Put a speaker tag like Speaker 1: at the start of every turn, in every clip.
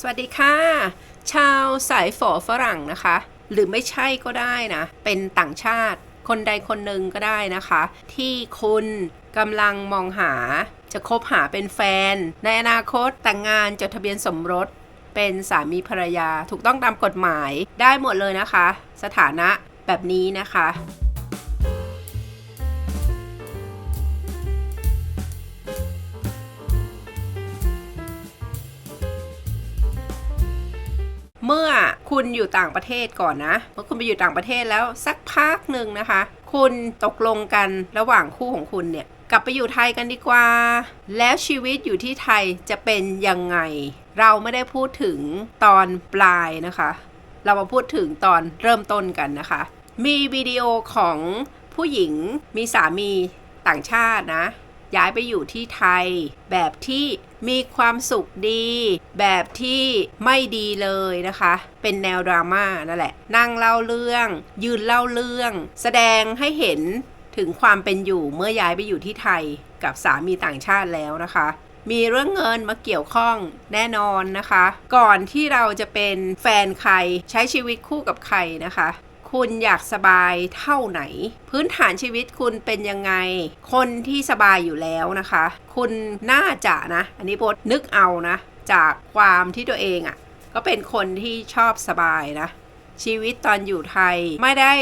Speaker 1: สวัสดีค่ะ ชาวสายฝอฝรั่งนะคะ หรือไม่ใช่ก็ได้นะ เป็นต่างชาติ คนใดคนหนึ่งก็ได้นะคะ ที่คุณกำลังมองหาจะคบหาเป็นแฟน ในอนาคตแต่งงานจดทะเบียนสมรส เป็นสามีภรรยาถูกต้องตามกฎหมายได้หมดเลยนะคะ สถานะแบบนี้นะคะ เมื่อคุณอยู่ต่างประเทศก่อนนะ เมื่อคุณไปอยู่ต่างประเทศแล้วสักพักหนึ่งนะคะ คุณตกลงกันระหว่างคู่ของคุณเนี่ยกลับไปอยู่ไทยกันดีกว่า แล้วชีวิตอยู่ที่ไทยจะเป็นยังไง เราไม่ได้พูดถึงตอนปลายนะคะ เรามาพูดถึงตอนเริ่มต้นกันนะคะ มีวิดีโอของผู้หญิงมีสามีต่างชาตินะ ย้ายไปอยู่ที่ไทย แบบที่มีความสุขดี แบบที่ไม่ดีเลยนะคะ เป็นแนวดราม่านั่นแหละ นั่งเล่าเรื่อง ยืนเล่าเรื่อง แสดงให้เห็นถึงความเป็นอยู่เมื่อย้ายไปอยู่ที่ไทยกับสามีต่างชาติแล้วนะคะ มีเรื่องเงินมาเกี่ยวข้องแน่นอนนะคะ ก่อนที่เราจะเป็นแฟนใครใช้ชีวิตคู่กับใครนะคะ คุณอยากสบายเท่าไหน พื้นฐานชีวิตคุณเป็นยังไง คนที่สบายอยู่แล้วนะคะ คุณน่าจะนะ อันนี้โบนึกเอานะ จากความที่ตัวเองอะ่ะ ก็เป็นคนที่ชอบสบายนะ ชีวิตตอนอยู่ไทยไม่ได้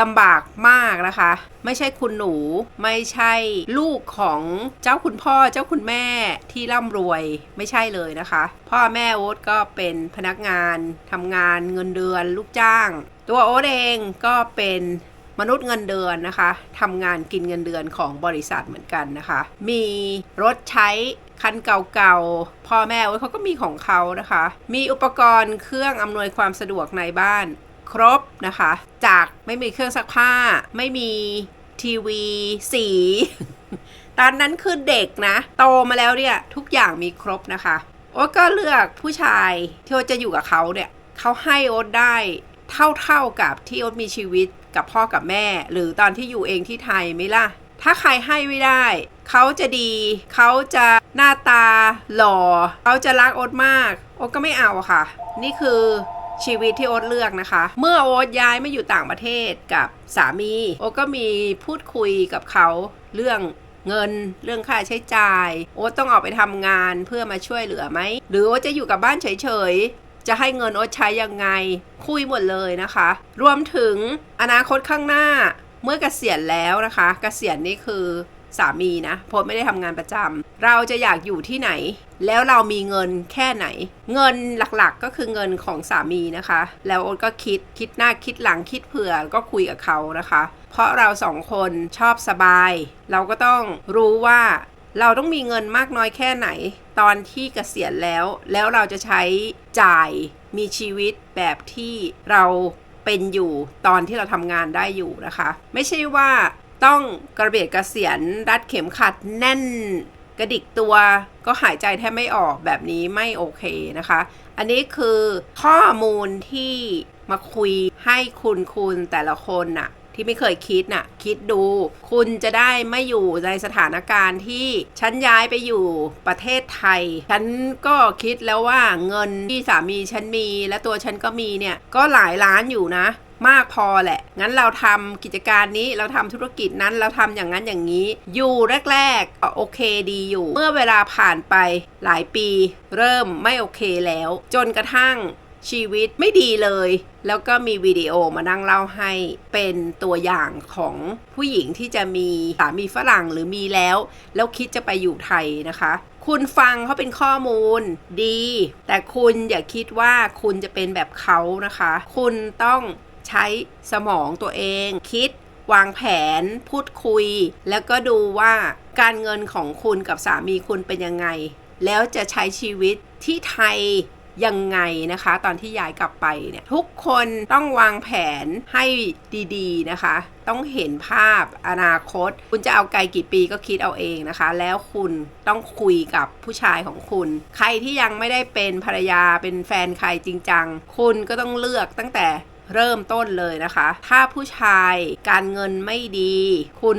Speaker 1: ลำบากมากนะคะ ไม่ใช่คุณหนู ไม่ใช่ลูกของเจ้าคุณพ่อเจ้าคุณแม่ที่ร่ำรวยไม่ใช่เลยนะคะ พ่อแม่โอ๊ตก็เป็นพนักงานทำงานเงินเดือนลูกจ้าง ตัวโอ๊ตเองก็เป็นมนุษย์เงินเดือนนะคะทำงานกินเงินเดือนของบริษัทเหมือนกันนะคะ มีรถใช้คันเก่าๆ พ่อแม่เขาก็มีของเขานะคะ มีอุปกรณ์เครื่องอำนวยความสะดวกในบ้านครบนะคะ จากไม่มีเครื่องซักผ้า ไม่มีทีวีสี ตอนนั้นคือเด็กนะ โตมาแล้วเนี่ย ทุกอย่างมีครบนะคะ โอ๊ตก็เลือกผู้ชายที่โอ๊ตจะอยู่กับเขาเนี่ยเขาให้โอ๊ตได้ เท่าๆกับที่โอ๊ตมีชีวิตกับพ่อกับแม่ หรือตอนที่อยู่เองที่ไทยไหมล่ะ ถ้าใครให้ไม่ได้ เขาจะดี เขาจะหน้าตาหล่อ เขาจะรักโอ๊ตมาก โอ๊ตก็ไม่เอาค่ะ นี่คือชีวิตที่โอ๊ตเลือกนะคะ เมื่อโอ๊ตย้ายมาอยู่ต่างประเทศกับสามี โอ๊ตก็มีพูดคุยกับเขาเรื่องเงินเรื่องค่าใช้จ่าย โอ๊ตต้องออกไปทำงานเพื่อมาช่วยเหลือไหม หรือโอ๊ตจะอยู่กับบ้านเฉย จะให้เงินอ๊ตใช้ยังไง คุยหมดเลยนะคะ รวมถึงอนาคตข้างหน้าเมื่อเกษียณแล้วนะคะเกษียณนี่คือสามีนะพสไม่ได้ทำงานประจำเราจะอยากอยู่ที่ไหน แล้วเรามีเงินแค่ไหน เงินหลักๆก็คือเงินของสามีนะคะ แล้วโอ๊ตก็คิดคิดหน้าคิดหลังคิดเผื่อก็คุยกับเขานะคะ เพราะเราสองคนชอบสบาย เราก็ต้องรู้ว่าเราต้องมีเงินมากน้อยแค่ไหน ตอนที่เกษียณแล้ว แล้วเราจะใช้ จ่ายมีชีวิตแบบที่เราเป็นอยู่ตอนที่เราทำงานได้อยู่นะคะ ไม่ใช่ว่าต้องกระเบียดกระเสียนรัดเข็มขัดแน่นกระดิกตัวก็หายใจแทบไม่ออกแบบนี้ไม่โอเคนะคะ อันนี้คือข้อมูลที่มาคุยให้คุณคุณแต่ละคนน่ะ ที่ไม่เคยคิดน่ะ คิดดู คุณจะได้ไม่อยู่ในสถานการณ์ที่ฉันย้ายไปอยู่ประเทศไทย ฉันก็คิดแล้วว่าเงินที่สามีฉันมี และตัวฉันก็มีเนี่ย ก็หลายล้านอยู่นะ มากพอแหละ งั้นเราทำกิจการนี้เราทำธุรกิจนั้นเราทำอย่างนั้นอย่างนี้ อยู่แรกๆก็โอเคดีอยู่ เมื่อเวลาผ่านไปหลายปี เริ่มไม่โอเคแล้ว จนกระทั่ง ชีวิตไม่ดีเลย แล้วก็มีวิดีโอมานั่งเล่าให้เป็นตัวอย่างของผู้หญิงที่จะมีสามีฝรั่งหรือมีแล้ว แล้วคิดจะไปอยู่ไทยนะคะ คุณฟังเขาเป็นข้อมูลดี แต่คุณอย่าคิดว่าคุณจะเป็นแบบเขานะคะ คุณต้องใช้สมองตัวเอง คิดวางแผนพูดคุย แล้วก็ดูว่าการเงินของคุณกับสามีคุณเป็นยังไง แล้วจะใช้ชีวิตที่ไทย ยังไงนะคะ ตอนที่ย้ายกลับไปเนี่ยทุกคนต้องวางแผนให้ดีๆนะคะ ต้องเห็นภาพอนาคต คุณจะเอาไกลกี่ปีก็คิดเอาเองนะคะ แล้วคุณต้องคุยกับผู้ชายของคุณ ใครที่ยังไม่ได้เป็นภรรยาเป็นแฟนใครจริงจังคุณก็ต้องเลือกตั้งแต่เริ่มต้นเลยนะคะ ถ้าผู้ชายการเงินไม่ดี คุณ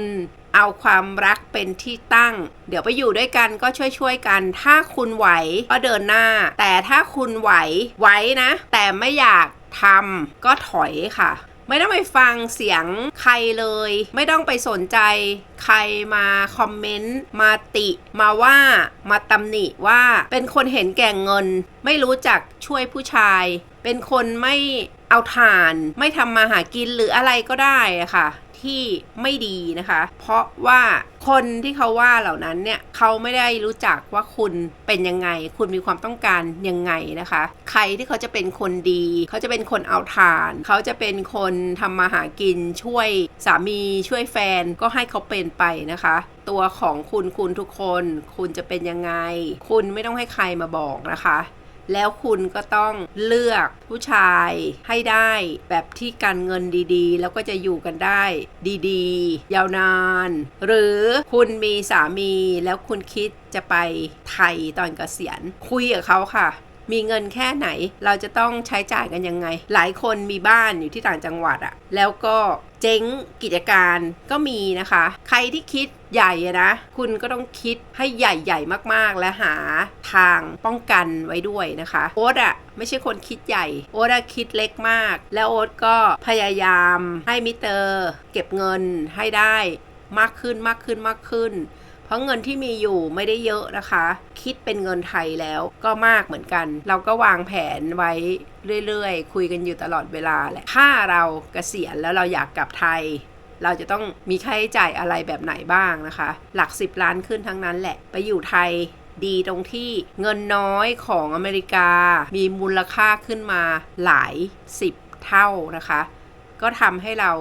Speaker 1: เอาความรักเป็นที่ตั้ง เดี๋ยวไปอยู่ด้วยกันก็ช่วยๆกัน ถ้าคุณไหวก็เดินหน้า แต่ถ้าคุณไหวไหวนะ แต่ไม่อยากทำก็ถอยค่ะ ไม่ต้องไปฟังเสียงใครเลย ไม่ต้องไปสนใจ ใครมาคอมเมนต์มาติมาว่ามาตำหนิว่าเป็นคนเห็นแก่เงิน ไม่รู้จักช่วยผู้ชาย เป็นคนไม่เอาทาน ไม่ทำมาหากินหรืออะไรก็ได้ค่ะ ที่ไม่ดีนะคะ เพราะว่าคนที่เขาว่าเหล่านั้นเนี่ยเขาไม่ได้รู้จักว่าคุณเป็นยังไง คุณมีความต้องการยังไงนะคะ ใครที่เขาจะเป็นคนดี เขาจะเป็นคนเอาทาน เขาจะเป็นคนทำมาหากินช่วยสามีช่วยแฟนก็ให้เขาเป็นไปนะคะตัวของคุณคุณทุกคน คุณจะเป็นยังไง คุณไม่ต้องให้ใครมาบอกนะคะ แล้วคุณก็ต้องเลือกผู้ชายให้ได้แบบที่การเงินดีๆ แล้วก็จะอยู่กันได้ดีๆ ยาวนาน หรือคุณมีสามีแล้วคุณคิดจะไปไทยตอนเกษียณคุยกับเขาค่ะ มีเงินแค่ไหน เราจะต้องใช้จ่ายกันยังไง หลายคนมีบ้านอยู่ที่ต่างจังหวัดอะแล้วก็เจ๊งกิจการก็มีนะคะ ใครที่คิดใหญ่นะ คุณก็ต้องคิดให้ใหญ่ๆมากๆ และหาทางป้องกันไว้ด้วยนะคะ โอ๊ตอะไม่ใช่คนคิดใหญ่ โอ๊ตอะคิดเล็กมาก แล้วโอ๊ตก็พยายามให้มิเตอร์ เก็บเงินให้ได้มากขึ้นมากขึ้นมากขึ้นเพ ราะเงินที่มีอยู่ไม่ได้เยอะนะคะ คิดเป็นเงินไทยแล้วก็มากเหมือนกัน เราก็วางแผนไว้เรื่อยๆ คุยกันอยู่ตลอดเวลาแหละถ้าเราเกษียณแล้วเราอยากกลับไทย เราจะต้องมีค่าใช้จ่ายอะไรแบบไหนบ้างนะคะ หลัก 10 ล้านขึ้นทั้งนั้นแหละ ไปอยู่ไทยดีตรงที่เงินน้อยของอเมริกา มีมูลค่าขึ้นมาหลาย 10 เท่านะคะ ก็ทำให้เรา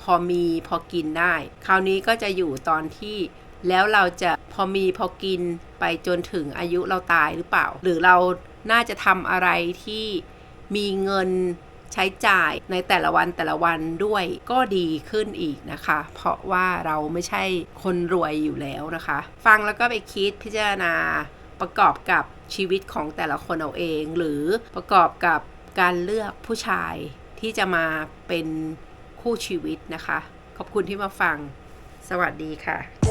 Speaker 1: พอมีพอกินได้ คราวนี้ก็จะอยู่ตอนที่ แล้วเราจะพอมีพอกินไปจนถึงอายุเราตายหรือเปล่า หรือเราน่าจะทำอะไรที่มีเงินใช้จ่ายในแต่ละวันแต่ละวันด้วยก็ดีขึ้นอีกนะคะ เพราะว่าเราไม่ใช่คนรวยอยู่แล้วนะคะ ฟังแล้วก็ไปคิดพิจารณาประกอบกับชีวิตของแต่ละคนเอาเอง หรือประกอบกับการเลือกผู้ชายที่จะมาเป็นคู่ชีวิตนะคะ ขอบคุณที่มาฟัง สวัสดีค่ะ